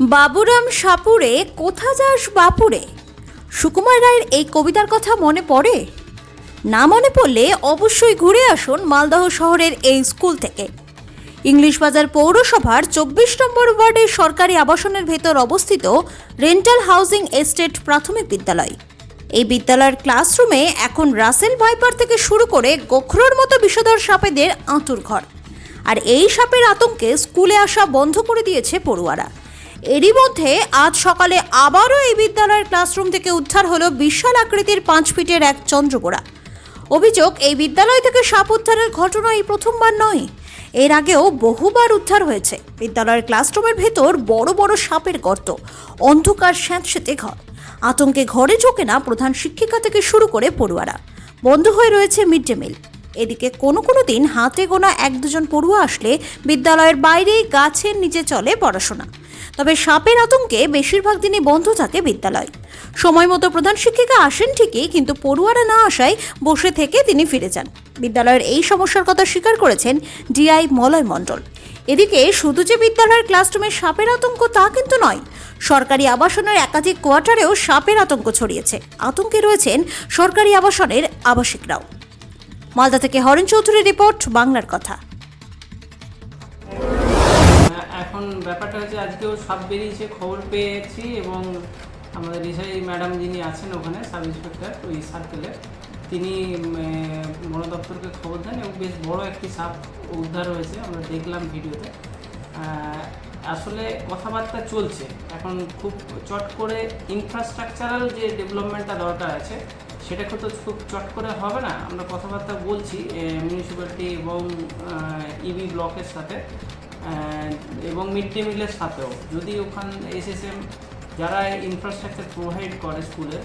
বাবুরাম সাপুরে, কোথা যাস বাপুরে? সুকুমার রায়ের এই কবিতার কথা মনে পড়ে? না মনে পড়লে অবশ্যই ঘুরে আসুন মালদহ শহরের এই স্কুল থেকে। ইংলিশ বাজার পৌরসভার চব্বিশ নম্বর ওয়ার্ডের সরকারি আবাসনের ভেতর অবস্থিত রেন্টাল হাউজিং এস্টেট প্রাথমিক বিদ্যালয়। এই বিদ্যালয়ের ক্লাসরুমে এখন রাসেল ভাইপার থেকে শুরু করে গোখরোর মতো বিষধর সাপেদের আঁতুর ঘর আর এই সাপের আতঙ্কে স্কুলে আসা বন্ধ করে দিয়েছে পড়ুয়ারা। এরই মধ্যে আজ সকালে আবারও এই বিদ্যালয়ের ক্লাসরুম থেকে উদ্ধার হলো বিশাল আকৃতির পাঁচ ফিটের এক চন্দ্রবোড়া অভিযোগ, এই বিদ্যালয় থেকে সাপ উদ্ধারের ঘটনা এই প্রথমবার নয়। এর আগেও বহুবার উদ্ধার হয়েছে। বিদ্যালয়ের ক্লাসরুমের ভেতর বড় বড় সাপের গর্ত, অন্ধকার স্যাঁতসেঁতে ঘর, আতঙ্কে ঘরে ঢোকে না প্রধান শিক্ষিকা থেকে শুরু করে পড়ুয়ারা। বন্ধ হয়ে রয়েছে মিড ডে মিল। এদিকে কোনো কোনো দিন হাতে গোনা এক দুজন পড়ুয়া আসলে বিদ্যালয়ের বাইরেই গাছের নিচে চলে পড়াশোনা। তবে সাপের আতঙ্কে বেশিরভাগ দিনই বন্ধ থাকে বিদ্যালয়। সময় মতো প্রধান শিক্ষিকা আসেন ঠিকই, কিন্তু পড়ুয়ারা না আসায় বসে থেকে তিনি ফিরে যান। বিদ্যালয়ের এই সমস্যার কথা স্বীকার করেছেন ডিআই মলয় মণ্ডল। এদিকে শুধু যে বিদ্যালয়ের ক্লাসরুমে সাপের আতঙ্ক তা কিন্তু নয়, সরকারি আবাসনের একাধিক কোয়ার্টারেও সাপের আতঙ্ক ছড়িয়েছে। আতঙ্কে রয়েছেন সরকারি আবাসনের আবাসিকরাও। মালদা থেকে হরেন চৌধুরীর রিপোর্ট, বাংলার কথা। এখন ব্যাপারটা হচ্ছে আজকেও সাপ বেরিয়েছে খবর পেয়েছি এবং আমাদের রিসাই ম্যাডাম যিনি আছেন ওখানে সাব ইন্সপেক্টর ওই সার্কেলের তিনি বন দপ্তরকে খবর দেন এবং বেশ বড় একটি সাপ উদ্ধার হয়েছে আমরা দেখলাম ভিডিওতে। আসলে কথাবার্তা চলছে। এখন খুব চট করে ইনফ্রাস্ট্রাকচারাল যে ডেভেলপমেন্টটা দরকার আছে সেটা তো খুব চট করে হবে না। আমরা কথাবার্তা বলছি মিউনিসিপ্যালিটি এবং ইবি ব্লকের সাথে। আহ, এবং মিড ডে মিলের সাথেও। যদি ওখান এসএসএম যারা ইনফ্রাস্ট্রাকচার প্রোভাইড করে স্কুলে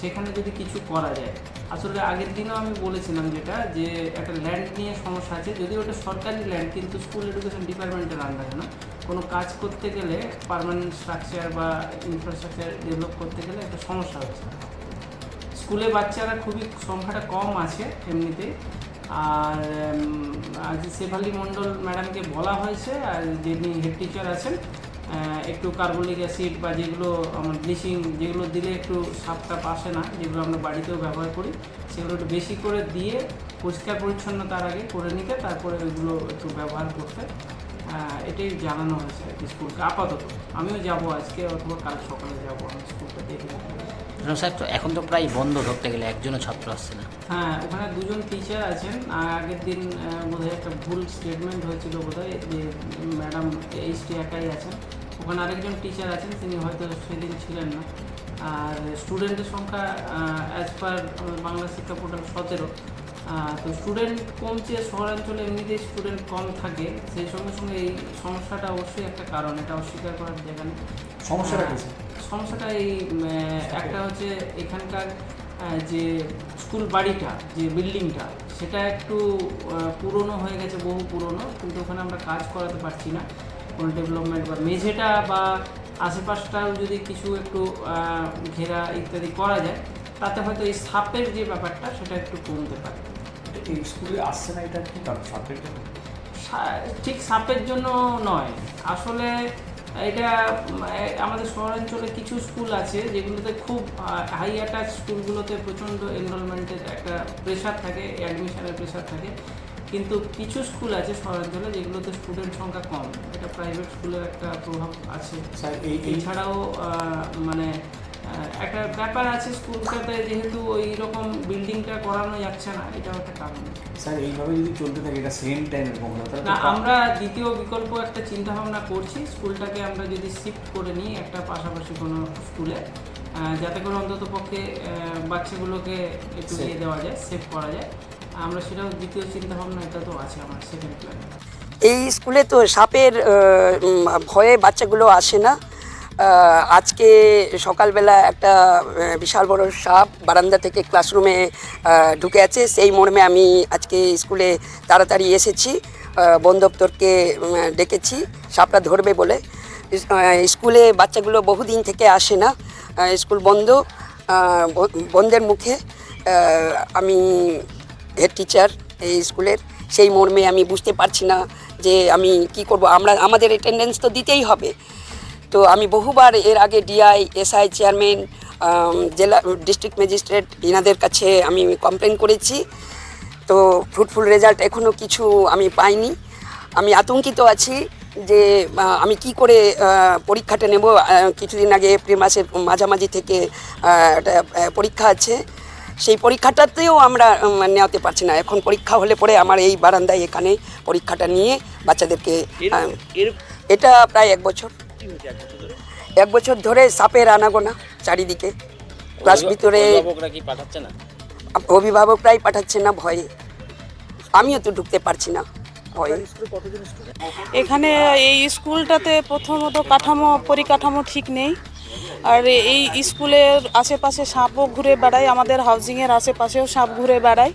সেখানে যদি কিছু করা যায়। আসলে আগের দিনও আমি বলেছিলাম যেটা, যে একটা ল্যান্ড নিয়ে সমস্যা আছে। যদি ওটা সরকারি ল্যান্ড কিন্তু স্কুল এডুকেশন ডিপার্টমেন্টের আন্ডারে না। কোনো কাজ করতে গেলে পার্মানেন্ট স্ট্রাকচার বা ইনফ্রাস্ট্রাকচার ডেভেলপ করতে গেলে একটা সমস্যা হচ্ছে। স্কুলে বাচ্চারা খুবই, সংখ্যাটা কম আছে এমনিতে আর আজ শেফালি মণ্ডল ম্যাডামকে বলা হয়েছে, আর যিনি হেড টিচার আছেন একটু কার্বলিক অ্যাসিড বা যেগুলো আমার ব্লিচিং, যেগুলো দিলে একটু সাপটা আসে না, যেগুলো আমরা বাড়িতেও ব্যবহার করি, সেগুলো একটু বেশি করে দিয়ে পরিষ্কার পরিচ্ছন্ন তার আগে করে নিতে, তারপরে ওইগুলো একটু ব্যবহার করতে। এটাই জানানো হয়েছে আর কি স্কুলকে আপাতত আমিও যাব আজকে, অথবা কাল সকালে যাব, আমি স্কুলটা দেখে প্রধান তো এখন তো প্রায় বন্ধ ধরতে গেলে একজনও ছাত্র আসছে না। হ্যাঁ ওখানে দুজন টিচার আছেন আর আগের দিন বোধহয় একটা ভুল স্টেটমেন্ট হয়েছিল বোধহয় যে ম্যাডাম এইচটি একাই আছেন। ওখানে আরেকজন টিচার আছেন তিনি হয়তো সেদিন ছিলেন না। আর স্টুডেন্টের সংখ্যা অ্যাজ পার বাংলা শিক্ষা পোর্টাল সতেরো। তো স্টুডেন্ট কমছে শহরাঞ্চলে এমনিতেই স্টুডেন্ট কম থাকে সেই সঙ্গে সঙ্গে এই সমস্যাটা অবশ্যই একটা কারণ এটা অস্বীকার করার জায়গা নেই। সমস্যাটা আহ, সমস্যাটা এই একটা হচ্ছে এখানকার যে স্কুল বাড়িটা যে বিল্ডিংটা সেটা একটু পুরনো হয়ে গেছে বহু পুরনো কিন্তু ওখানে আমরা কাজ করাতে পারছি না। কোনো ডেভেলপমেন্ট বা মেঝেটা বা আশেপাশটাও যদি কিছু একটু ঘেরা ইত্যাদি করা যায় তাতে হয়তো এই সাপের যে ব্যাপারটা সেটা একটু কমতে পারে। এই স্কুলে আসছে না এটা কি কারণ সাবজেক্ট সা- ঠিক সাপের জন্য নয়। আসলে এটা আমাদের শহরাঞ্চলে কিছু স্কুল আছে যেগুলোতে খুব হাই অ্যাটাচ স্কুলগুলোতে প্রচণ্ড এনরোলমেন্টের একটা প্রেশার থাকে অ্যাডমিশনের প্রেশার থাকে। কিন্তু কিছু স্কুল আছে শহরাঞ্চলে যেগুলোতে স্টুডেন্ট সংখ্যা কম। এটা প্রাইভেট স্কুলের একটা প্রভাব আছে। এছাড়াও মানে একটা ব্যাপার আছে স্কুলটাতে যেহেতু ওই রকম বিল্ডিংটা করানো যাচ্ছে না এটাও একটা কারণ। স্যার এইভাবে যদি চলতে থাকে এটা সেম টাইম এরকম না আমরা দ্বিতীয় বিকল্প একটা চিন্তা ভাবনা করছি স্কুলটাকে আমরা যদি শিফট করে নিই একটা পাশাপাশি কোনো স্কুলে যাতে করে অন্তত পক্ষে বাচ্চাগুলোকে একটু. ইয়ে দেওয়া যায় সেভ করা যায়। আমরা সেটাও দ্বিতীয় চিন্তা ভাবনা এটা তো আছে আমার সেকেন্ড প্ল্যান এই স্কুলে তো সাপের ভয়ে বাচ্চাগুলো আসে না। আজকে সকালবেলা একটা বিশাল বড় সাপ বারান্দা থেকে ক্লাসরুমে ঢুকে আছে। সেই মর্মে আমি আজকে স্কুলে তাড়াতাড়ি এসেছি। বন দপ্তরকে ডেকেছি। সাপটা ধরবে বলে। স্কুলে বাচ্চাগুলো বহুদিন থেকে আসে না। স্কুল বন্ধ। বন্ধের মুখে আমি হেড টিচার এই স্কুলের। সেই মর্মে আমি বুঝতে পারছি না যে আমি কি করব। আমরা, আমাদের অ্যাটেন্ডেন্স তো দিতেই হবে। তো আমি বহুবার এর আগে ডিআই এসআই চেয়ারম্যান জেলা ডিস্ট্রিক্ট ম্যাজিস্ট্রেট এনাদের কাছে আমি কমপ্লেন করেছি। তো ফ্রুটফুল রেজাল্ট এখনও কিছু আমি পাইনি। আমি আতঙ্কিত আছি যে আমি কি করে পরীক্ষাটা নেব কিছুদিন আগে এপ্রিল মাসের মাঝামাঝি থেকে একটা পরীক্ষা আছে। সেই পরীক্ষাটাতেও আমরা নেওয়াতে পারছি না। এখন পরীক্ষা হলে পরে আমার এই বারান্দায় এখানে পরীক্ষাটা নিয়ে বাচ্চাদেরকে এটা প্রায় এক বছর। এক বছর ধরে সাপের আনাগোনা চারিদিকে। ক্লাস ভিতরে অভিভাবকরাই পাঠাচ্ছে না ভয়ে। আমিও তো ঢুকতে পারছি না ভয়ে। এখানে এই স্কুলটাতে প্রথমত কাঠামো পরিকাঠামো ঠিক নেই। আর এই স্কুলের আশেপাশে সাপও ঘুরে বেড়ায়, আমাদের হাউজিংয়ের আশেপাশেও সাপ ঘুরে বেড়ায়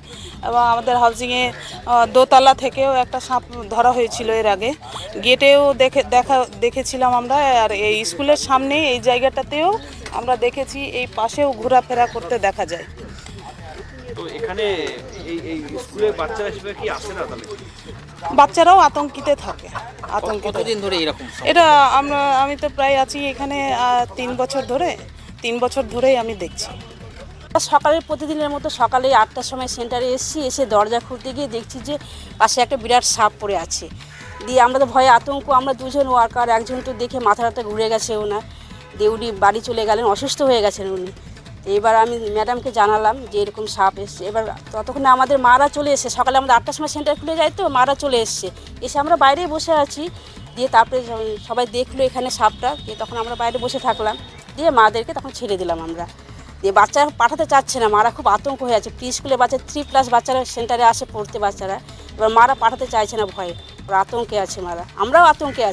এবং আমাদের হাউজিংয়ে দোতলা থেকেও একটা সাপ ধরা হয়েছিল এর আগে। গেটেও দেখে, দেখা, দেখেছিলাম আমরা, আর এই স্কুলের সামনে এই জায়গাটাতেও আমরা দেখেছি, এই পাশেও ঘোরাফেরা করতে দেখা যায়। তো এখানে এই এই স্কুলের বাচ্চারা হিসেবে কি আসে না তাহলে? বাচ্চারাও আতঙ্কিতে থাকে আতঙ্কিত। কতদিন ধরে এরকম এটা আমরা আমি তো প্রায় আছি এখানে আহ, তিন বছর ধরে তিন বছর ধরেই আমি দেখছি। সকালে প্রতিদিনের মতো সকালে আটটার সময় সেন্টারে এসেছি এসে দরজা খুলতে গিয়ে দেখছি যে পাশে একটা বিরাট সাপ পড়ে আছে। দিয়ে আমরা তো ভয়ে আতঙ্ক আমরা দুজন ওয়ার্কার একজন তো দেখে মাথাটা ঘুরে গেছে ওনার। দিয়ে উনি বাড়ি চলে গেলেন অসুস্থ হয়ে গেছেন উনি। এবার আমি ম্যাডামকে জানালাম যে এরকম সাপ এসছে। এবার ততক্ষণে আমাদের মারা চলে এসছে। সকালে আমাদের আটটার সময় সেন্টার খুলে যায় তো, মারা চলে এসছে। এসে আমরা বাইরেই বসে আছি। দিয়ে তারপরে সবাই- দেখল এখানে সাপটা। দিয়ে তখন আমরা বাইরে বসে থাকলাম। দিয়ে মাদেরকে তখন ছেড়ে দিলাম আমরা। দিয়ে বাচ্চা পাঠাতে চাচ্ছে না। মারা খুব আতঙ্ক হয়ে আছে। প্রি স্কুলে বাচ্চা থ্রি প্লাস বাচ্চারা সেন্টারে আসে, পড়তে বাচ্চারা। এবার মারা পাঠাতে চাইছে না, ভয়ে। আতঙ্কে আছে মারা। আমরাও আতঙ্কে আছি।